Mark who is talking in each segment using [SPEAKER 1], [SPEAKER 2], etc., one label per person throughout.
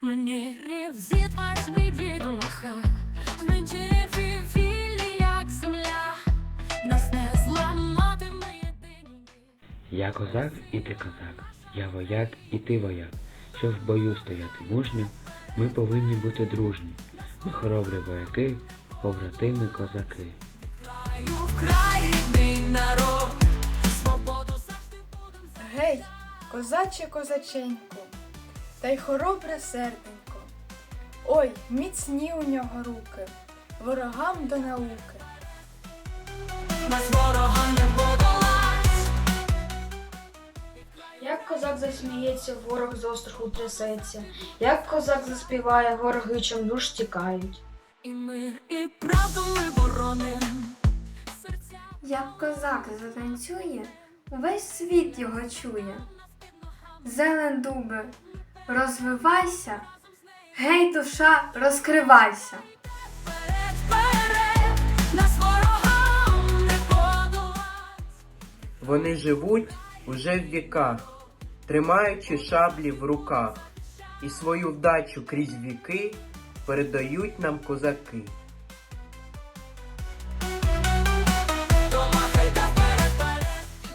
[SPEAKER 1] Мені рівзіт аж від лоха, ми діві вільні, як земля, нас не зламати ми єдині.
[SPEAKER 2] Я козак і ти козак, я вояк і ти вояк. Щоб в бою стояти мужньо, ми повинні бути дружні. Ми хоробрі вояки, побратими козаки.
[SPEAKER 1] Мій
[SPEAKER 3] Гей, козаче козаченько, та й хоробре серденько. Ой, міцні у нього руки, ворогам до науки.
[SPEAKER 1] нас ворога не подолать.
[SPEAKER 4] Як козак засміється, ворог з остраху трясеться. Як козак заспіває, вороги чимдуж тікають.
[SPEAKER 1] І мир, і правду ми бороним.
[SPEAKER 5] Як козак затанцює, увесь світ його чує. Зелен дубе, розвивайся, гей, душа, розкривайся.
[SPEAKER 6] Вони живуть уже в віках, тримаючи шаблі в руках, і свою вдачу крізь віки передають нам козаки.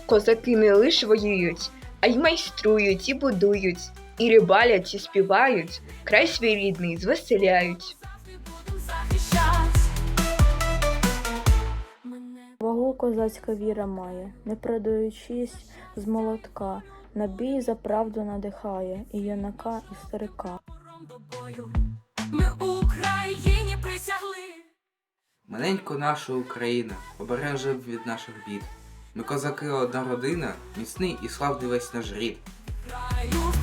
[SPEAKER 7] Козаки не лише воюють, а й майструють і будують, і рибалять, і співають, край свій рідний звеселяють.
[SPEAKER 8] Вагу козацька віра має, не продаючись з молотка, на бій за правду надихає і юнака, і старика.
[SPEAKER 1] Ми Україні присягли.
[SPEAKER 9] Маленько наша Україна, обереже від наших бід. Ми козаки одна родина, міцний і славний весь наш рід.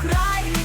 [SPEAKER 1] Краю